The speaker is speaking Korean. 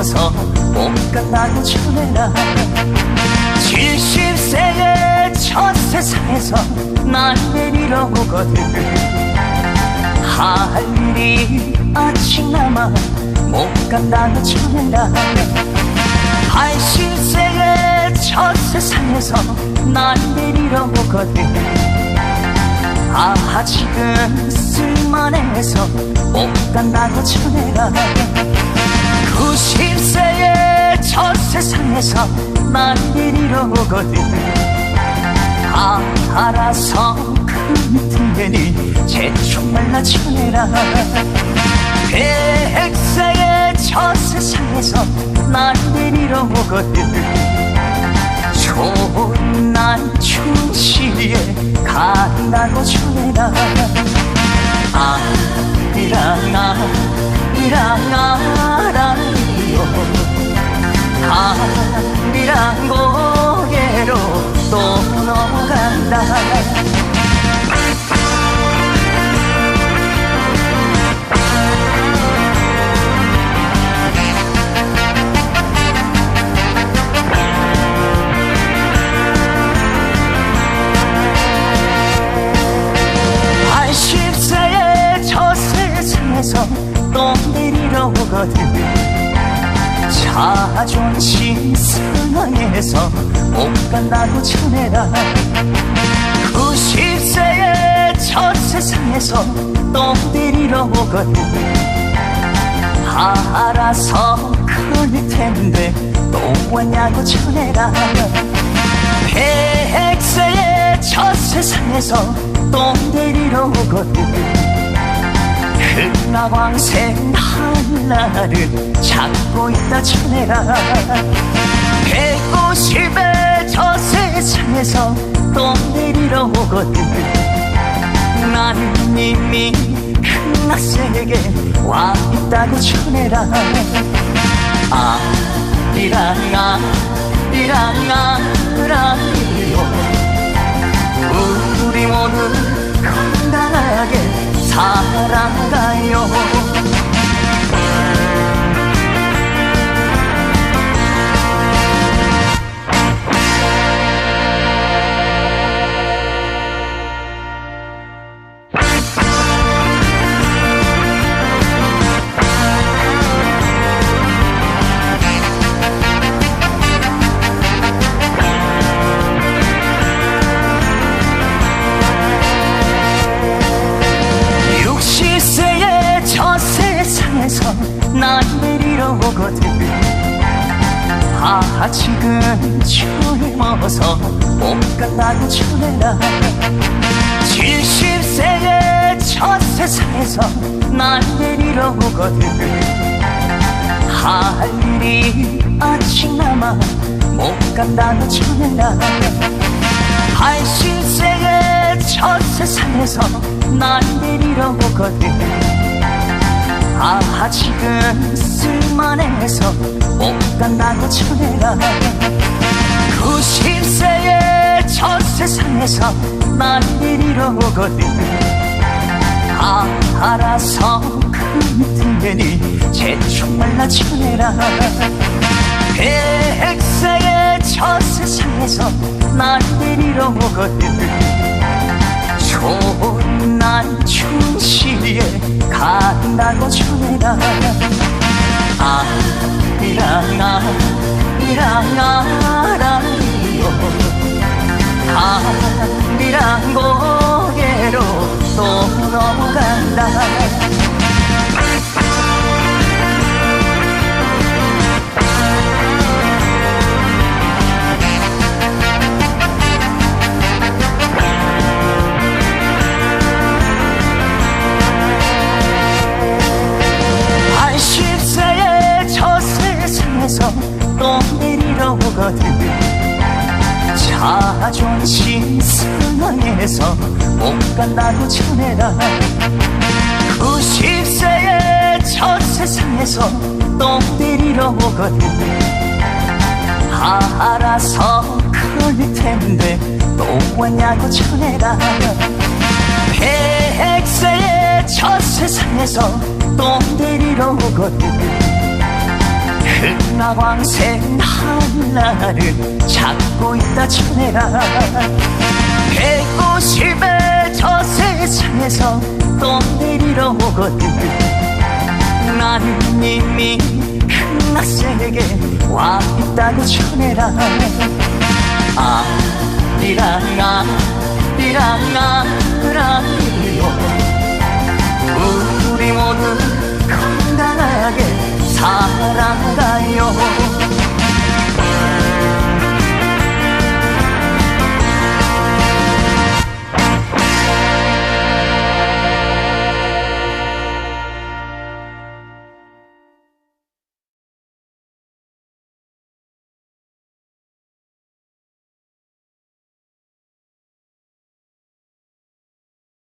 젊어서 못 간다고 전해라. 70세의 첫 세상에서 날 내리러 오거든 할 일이 아직 남아 못 간다고 전해라. 80세의 첫 세상에서 날 내리러 오거든 아, 아직은 쓸 만해서 못 간다고 전해라 90세의 첫 세상에서 날 데리러 오거든. 아, 알아서 큰 틈에니 제총 말라 전해라. 100세의 첫 세상에서 날 데리러 오거든. 좋은 날 충실에 간다고 전해라 아리랑 아리랑 아라리요 아리랑 고개로 또 넘어간다 팔 상황에서 못 간다고 전해라. 90세의 저 세상에서 또 내리러 오거든. 알아서 클 텐데 또 왔냐고 전해라. 백세의 첫 세상에서 또 데리러 오거든 흑나광생 하나를 잡고 있다 전해라 백오십의 저 세상에서 또 데리러 오거든. 나는 이미 흑낙색에 와 있다고 전해라. 아리랑 아 리랑 아라리 젊어서 못 간다고 전해라. 70세의 저 세상에서 날 내리러 오거든. 할 일이 아직 남아 못 간다고 전해라. 80세의 첫 세상에서 날 데리러 오거든. 아, 아직은 쓸만해서 못 간다고 전해라 90세의 첫 세상에서 날 데리러 오거든. 아, 알아서 큰 틈에니 제총 말라 전해라. 백세의 첫 세상에서 날 데리러 오거든. 좋은 날 충실에 간다고 전해라. 아리랑 아리랑 아라리요 아리랑 고개로 또 넘어간다. 팔십세의 저 세상에서 또 내리러 오거든 자존심 상황에서 못 간다고 전해라. 90세의 저 세상에서 또 데리러 오거든. 알아서 클 텐데 또 왔냐고 전해라. 백세의 첫 세상에서 또 데리러 오거든 금마광생 한나를 찾고 있다 천해라. 백오십에 저 세상에서 또 내리러 오거든. 나는 이미 흑낙세에게 와 있다고 전해라. 아 이랑아 이랑아 그라니요. 우리 모두 건강하게 사랑해 没有